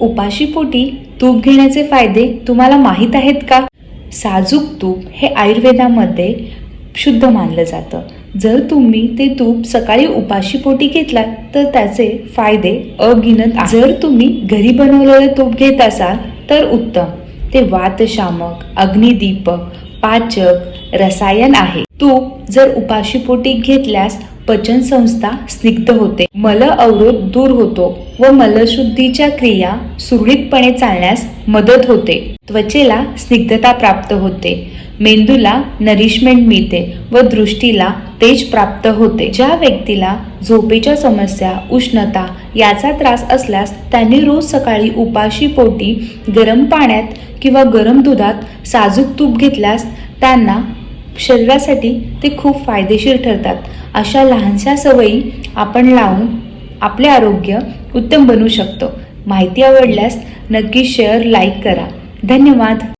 उपाशीपोटी तूप घेण्याचे फायदे तुम्हाला माहीत आहेत का? साजूक तूप हे आयुर्वेदामध्ये शुद्ध मानलं जातं. जर तुम्ही ते तूप सकाळी उपाशीपोटी घेतलात तर त्याचे फायदे अगिनत जर तुम्ही घरी बनवलेलं तूप घेत असाल तर उत्तम. ते वातशामक अग्निदीपक पाचक रसायन आहे. तूप जर उपाशीपोटी घेतल्यास पचन संस्था स्निग्ध होते. मल अवरोध दूर होतो व मलशुद्धीच्या क्रिया सुरळीतपणे चालण्यास मदत होते. त्वचेला स्निग्धता प्राप्त होते. मेंदूला नरिशमेंट मिळते व दृष्टीला तेज प्राप्त होते. ज्या व्यक्तीला झोपेच्या समस्या उष्णता याचा त्रास असल्यास त्यांनी रोज सकाळी उपाशी पोटी गरम पाण्यात किंवा गरम दुधात साजूक तूप घेतल्यास त्यांना शरीरासाठी ते खूप फायदेशीर ठरतात. अशा लहानशा सवयी आपण लावून आपले आरोग्य उत्तम बनवू शकतो. माहिती आवडल्यास नक्की शेअर लाईक करा. धन्यवाद.